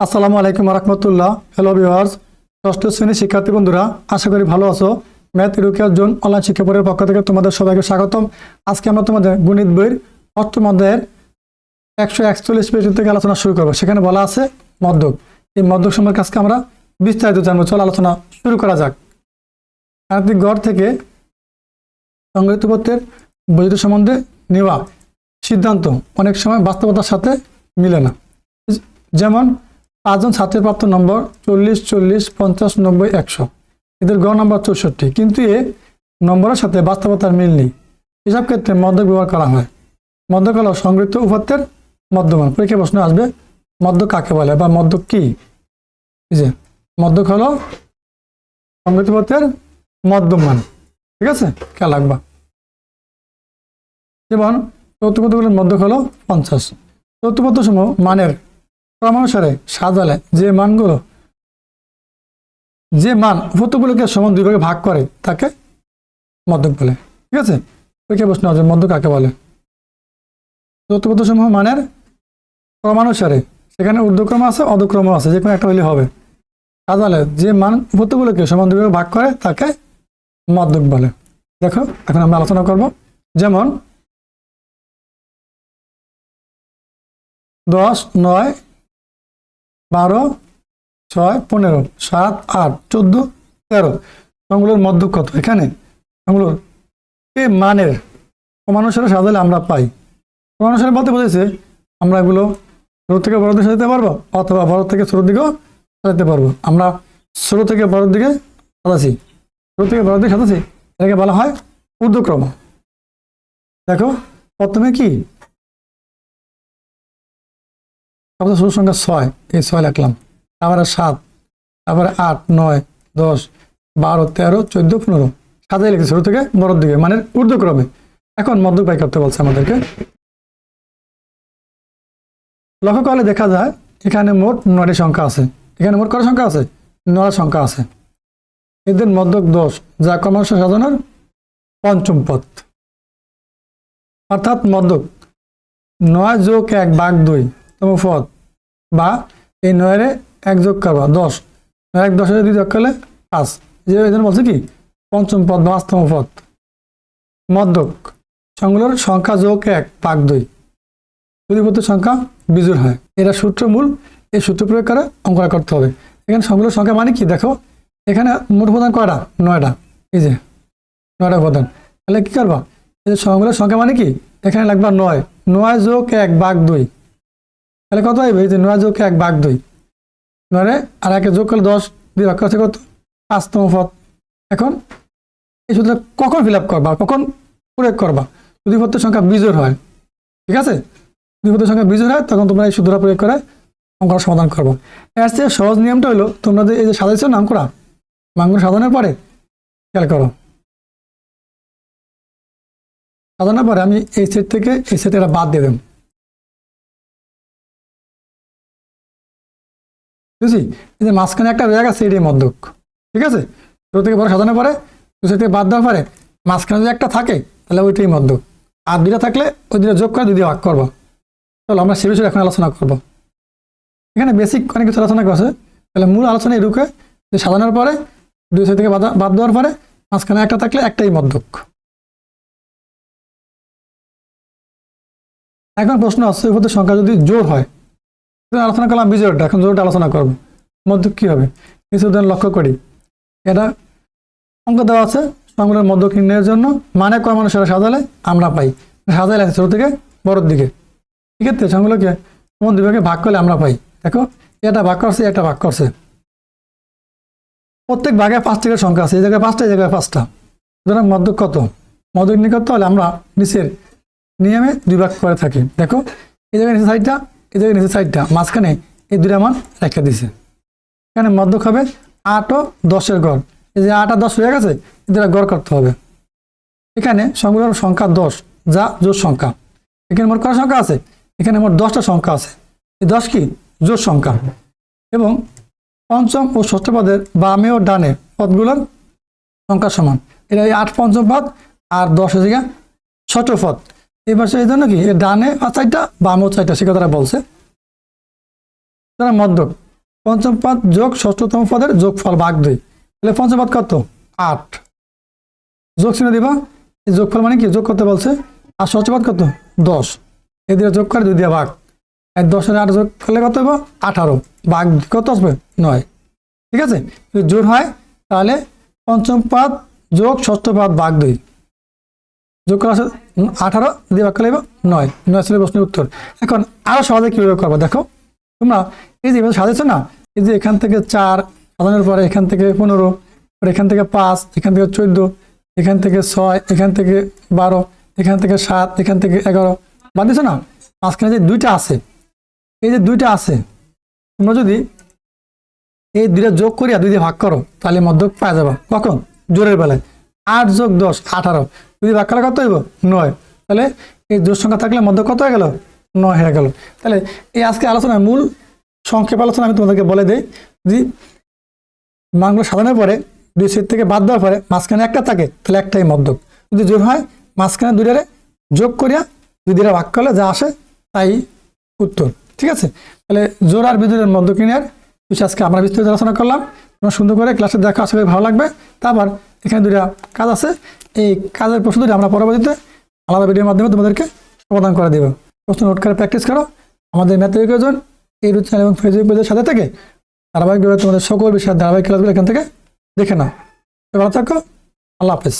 আসসালামু আলাইকুম রহমতুল্লাহ। Hello viewers ষষ্ঠ শ্রেণির শিক্ষার্থী বন্ধুরা, আশা করি ভালো আছো। ম্যাথ এডুকেয়ার জোন অনলাইন শিক্ষা বোর্ডের পক্ষ থেকে তোমাদের সবাইকে স্বাগতম। আজকে আমরা তোমাদের গণিত বইয়ের অষ্টম অধ্যায়ের একশো একচল্লিশ পেজ থেকে আলোচনা শুরু করব। সেখানে বলা আছে মদ্যক এই মদ্যক সম্পর্কে আজকে আমরা বিস্তারিত জানব। চল আলোচনা শুরু করা যাক। গাণিতিক গড় থেকে সংগঠিত পত্রের বৈধ সম্বন্ধে নেওয়া সিদ্ধান্ত অনেক সময় বাস্তবতার সাথে মিলে না। যেমন পাঁচজন ছাত্রের প্রাপ্ত নম্বর চল্লিশ চল্লিশ, পঞ্চাশ, নব্বই, একশো। এদের গ নম্বর চৌষট্টি, কিন্তু এ নম্বরের সাথে বাস্তবতার মিল নেই। এসব ক্ষেত্রে মদ্যক ব্যবহার করা হয়। মদ্যক হল সংগৃহীত উপাত্তের মধ্যমান পরীক্ষা প্রশ্ন আসবে মদ্যক কাকে বলে বা মদ্যক কি? যে মদ্যক হলো সংগৃহীত উপাত্তের মধ্যমান ঠিক আছে? খেয়াল রাখবা। যেমন চতুর্পদগুলির মধ্যক হলো পঞ্চাশ। চতুর্পদ সমূহ মানের ক্রমানুসারে সাজালে যে মানগুলো, যে মান উপত্যগুলোকে সমান দুই ভাগে ভাগ করে, তাকে মধ্যক বলে। ঠিক আছে? পরীক্ষা প্রশ্ন আছে, মধ্যক কাকে বলে? চতুর্পদ সমূহ মানের ক্রমানুসারে। সেখানে ঊর্ধ্বক্রম আছে, অধক্রম আছে যে কোনো একটা হলে হবে। সাজালে যে মান উপত্যগুলোকে সমান দুই ভাগে ভাগ করে, তাকে মধ্যক বলে। দেখো, এখন আমরা আলোচনা করব। যেমন দশ, নয় বারো, ছয়, পনেরো, সাত, আট, চোদ্দ, তেরো। সংগুলোর মধ্য কত? এখানে। সংগুলোর এ মানের ক্রমানুসারে সাজালে আমরা পাই। ক্রমানুসারে বলতে বোঝাইছে, আমরা এগুলো ছোট থেকে বড় দিকে সাজাতে পারব অথবা বড় থেকে ছোট দিকেও সাজাতে পারব। আমরা ছোট থেকে বড় দিকে সাজাছি ছোট থেকে বড় দিকে সাজাছি এটাকে বলা হয় ঊর্ধ্বক্রম। দেখো, প্রথমে কি? সবচেয়ে ছোট সংখ্যা ছয়। এই ছয় লিখলাম। তারপরে সাত তারপরে আট, নয়, দশ, বারো, তেরো, চোদ্দ, পনেরো। সাজাই লিখেছে ছোট থেকে বড়োর দিকে মানে ঊর্ধ্বক্রমে এখন মধ্য বাই করতে বলছে আমাদেরকে। লক্ষ্য করলে দেখা যায়, এখানে মোট নয়টি সংখ্যা আছে। এখানে মোট কত সংখ্যা আছে? নয় সংখ্যা আছে। এদের মধ্যক দশ, যা ক্রমশ সাজানোর পঞ্চম পথ। অর্থাৎ মধ্যক। নয় যোগ এক বাঘ দুই। তম পদ বা এই নয়ের এক যোগ করবা, দশ। নয় এক দশের দুই যোগ করলে পাঁচ। যে এই বলছে কি? পঞ্চম পদ বা পাঁচতম পদ। মধ্যক সংগুলোর সংখ্যা যোগ এক পাক দুই। পদের সংখ্যা বিজুর হয়, এটা সূত্র মূল। এই সূত্র প্রয়োগ করে অঙ্কটা করতে হবে। এখানে সংগুলোর সংখ্যা মানে কি? দেখো, এখানে মোট উপাদান কয়টা? নয়টা। এই যে, নয়টা উপাদান। তাহলে কি করবা? এই যে সংগুলোর সংখ্যা মানে কি? এখানে লাগবা নয়। নয় যোগ এক বাঘ দুই। তাহলে কত আসবে এই যে নয় যোগ এক বাঘ দুই। নয় আর একে যোগ করলে দশ, দুই ভাগ করছে কত? পাঁচতম পথ এখন এই সূত্রটা কখন ফিল আপ করবা? কখন প্রয়োগ করবা? যদি পথের সংখ্যা বিজোর হয়, ঠিক আছে? যদি পথের সংখ্যা বিজোর হয়, তখন তোমরা এই সূত্রটা প্রয়োগ করে অঙ্কটা সমাধান করব। এর চেয়ে সহজ নিয়মটা হলো তোমরা যে এই যে সাজাইছো নাম করা মানগুলো সাজানোর পরে খেয়াল করো। সাজানোর পরে আমি এই সেট থেকে, এই সেট এটা বাদ দিয়ে দেব। বুঝছি এই যে মাঝখানে একটা রয়ে গেছে এটাই মধ্যক ঠিক আছে? ছোট থেকে বড় সাজানোর পরে দু সেট থেকে বাদ দেওয়ার পরে, মাঝখানে যদি একটা থাকে, তাহলে ওইটাই মধ্যক আর দুইটা থাকলে, ওই দুটো যোগ করে দুই দিয়ে ভাগ করব। চলো, আমরা সে বিষয়ে এখন আলোচনা করব। এখানে বেসিক অনেক কিছু আলোচনা করছে। তাহলে মূল আলোচনা এরুকে যে সাজানোর পরে, দুই সেট থেকে বাদ দেওয়ার পরে, মাঝখানে একটা থাকলে একটাই মধ্যক এখন প্রশ্ন আসছে উপদের সংখ্যা যদি জোর হয় আলোচনা করলাম বিজোরটা এখন জোরটা আলোচনা করব। মধ্যক কী হবে? কিছু উদাহরণ লক্ষ্য করি। এটা অঙ্ক দেওয়া আছে সংগুলোর মধ্যক নির্ণয়ের জন্য। মানে কয় মানুষেরা সাজালে? আমরা পাই। সাজাইলে আছে ছোট থেকে বড়োর দিকে। আছে সংগুলোকে কোন বিভাগে ভাগ করলে আমরা পাই। দেখো, এটা ভাগ করছে, এটা ভাগ করছে। প্রত্যেক ভাগে পাঁচ থেকে সংখ্যা আছে। এই জায়গায় পাঁচটা, এই জায়গায় পাঁচটা। সুতরাং মধ্যক কত? মধ্যক নিয়ে করতে হলে আমরা নিচের নিয়মে দুই ভাগ করে থাকি। দেখো, এই জায়গায় নিচে সাইডটা এই জায়গায় নিচে সাইডটা মাঝখানে এই দুইটা মান রেখে দিছে। এখানে মধ্যক হবে আট ও দশের গড়। এই যে আট আর দশ হয়ে গেছে এদের গড় করতে হবে। এখানে সংখ্যার সংখ্যা দশ, যা জোর সংখ্যা। এখানে মোট কটা সংখ্যা আছে? এখানে মোট দশটা সংখ্যা আছে। এই দশ কি? জোর সংখ্যা। এবং পঞ্চম ও ষষ্ঠ পদের বামে ও ডানে পদগুলোর সংখ্যা সমান। এটা এই আট পঞ্চম পদ আর দশ জায়গা ষষ্ঠ পদ। এবার সেই জন্য কি? ডানে চারটা বামেও চারটা, সে কথাটা বলছে। সুতরাং মধ্যক। পঞ্চম পদ যোগ ষষ্ঠতম পদের যোগফল ভাগ দুই। তাহলে পঞ্চম পদ কত? আট। যোগ চিহ্ন দিবা। এই যোগফল মানে কি? যোগ করতে বলছে। আর ষষ্ঠ পদ কত? দশ। এই দিয়ে যোগ করে দুই দিয়ে ভাগ। আর দশের আট যোগ করলে কত হবে আঠারো। ভাগ কত আসবে? নয়। ঠিক আছে? যদি জোর হয়, তাহলে পঞ্চম পাদ যোগ ষষ্ঠ পাদ ভাগ দুই। যোগ করা আছে আঠারো দিয়ে করলে হবে নয়। নয় ছিল প্রশ্নের উত্তর। এখন আরও সহজে কীভাবে করব? দেখো, তোমরা এই যে এভাবে না, এই যে এখান থেকে চার, সাজানোর পরে এখান থেকে পনেরো এখান থেকে পাঁচ, এখান থেকে চোদ্দ, এখান থেকে ছয়, এখান থেকে বারো, এখান থেকে সাত, এখান থেকে এগারো। বাদ দিছো না? মাঝখানে যে দুইটা আছে, এই যে দুইটা আছে, তোমরা যদি এই দুইটা যোগ করিয়া দুই দিয়ে ভাগ করো, তাহলে মধ্যক পাওয়া যাবে। কখন? জোরের বেলায়। আট যোগ দশ, আঠারো। যদি করলে কত হইব? নয়। তাহলে এই জোর সংখ্যা থাকলে মধ্য কত হয়ে গেল? নয় হয়ে গেল। তাহলে এই আজকে আলোচনার মূল সংক্ষেপ আলোচনা আমি তোমাদেরকে বলে দিই, যদি মানগুলো সাজানোর পরে দুই সেট থেকে বাদ দেওয়ার পরে মাঝখানে একটা থাকে, তাহলে একটাই মধ্যক। যদি জোর হয়, মাঝখানে দুইটারে যোগ করিয়া দুই দিটা ভাগ করলে যা আসে তাই উত্তর। ঠিক আছে? তাহলে জোর আর বিদ্যুতের মধ্য কিনার বিষয়ে আজকে আমরা বিস্তারিত আলোচনা করলাম। সুন্দর করে ক্লাসে দেখা আসলে ভালো লাগবে। তারপর এখানে দুটা কাজ আছে। এই কাজের প্রশ্ন দুটি আমরা পরবর্তীতে আলাদা ভিডিওর মাধ্যমে তোমাদেরকে সমাধান করে দেবো। প্রশ্ন নোট করে প্র্যাকটিস করো। আমাদের ম্যাথেরিকজন রুচ চ্যানেল এবং ফেসবুক পেজের সাথে থেকে ধারাবাহিকভাবে তোমাদের সকল বিষয়ের ধারাবাহিক ক্লাসগুলো এখান থেকে দেখে নাও। ভালো থাকো। আল্লাহ হাফেজ।